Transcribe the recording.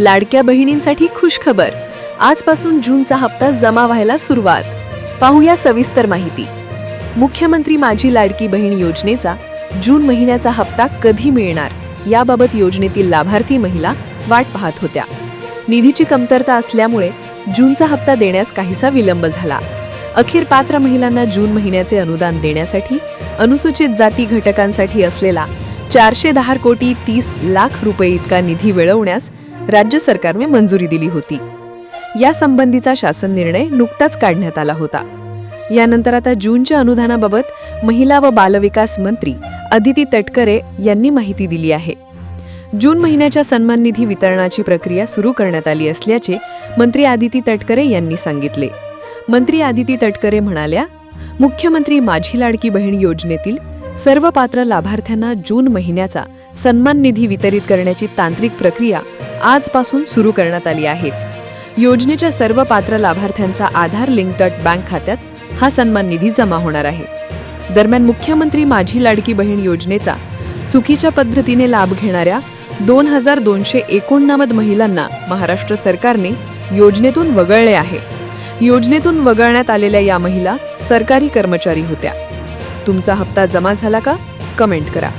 लाडक्या बहिणींसाठी खुशखबर. आजपासून जूनचा हप्ता जमा व्हायला सुरुवात. पाहूया सविस्तर माहिती. मुख्यमंत्री माझी लाडकी बहीण योजनेचा जून महिन्याचा हप्ता कधी मिळणार? याबाबत योजनेतील लाभार्थी महिला वाट पाहत होत्या. निधीची कमतरता असल्यामुळे जूनचा हप्ता देण्यास काहीसा विलंब झाला. अखेर पात्र महिलांना जून महिन्याचे अनुदान देण्यासाठी अनुसूचित जाती घटकांसाठी असलेला चारशे दहा कोटी तीस लाख रुपये इतका निधी मिळवण्यास राज्य सरकारने मंजुरी दिली होती. या संबंधीचा शासन निर्णय नुकताच काढण्यात आला होता. यानंतर आता जूनच्या अनुदानाबाबत महिला व बालविकास मंत्री अदिती तटकरे यांनी माहिती दिली आहे. जून महिन्याच्या सन्मान निधी वितरणाची प्रक्रिया सुरू करण्यात आली असल्याचे मंत्री आदिती तटकरे यांनी सांगितले. मंत्री आदिती तटकरे म्हणाल्या मुख्यमंत्री माझी लाडकी बहीण योजनेतील सर्व पात्र लाभार्थ्यांना जून महिन्याचा सन्मान निधी वितरित करण्याची तांत्रिक प्रक्रिया आजपासून सुरू करण्यात आली आहे. योजनेच्या सर्व पात्र लाभार्थ्यांचा आधार लिंकटट बँक खात्यात हा सन्मान निधी जमा होणार आहे. दरम्यान मुख्यमंत्री माझी लाडकी बहीण योजनेचा चुकीच्या पद्धतीने लाभ घेणाऱ्या दोन हजार दोनशे एकोणनव्वद महिलांना महाराष्ट्र सरकारने योजनेतून वगळले आहे. योजनेतून वगळण्यात आलेल्या या महिला सरकारी कर्मचारी होत्या. तुमचा हप्ता जमा झाला का? कमेंट करा.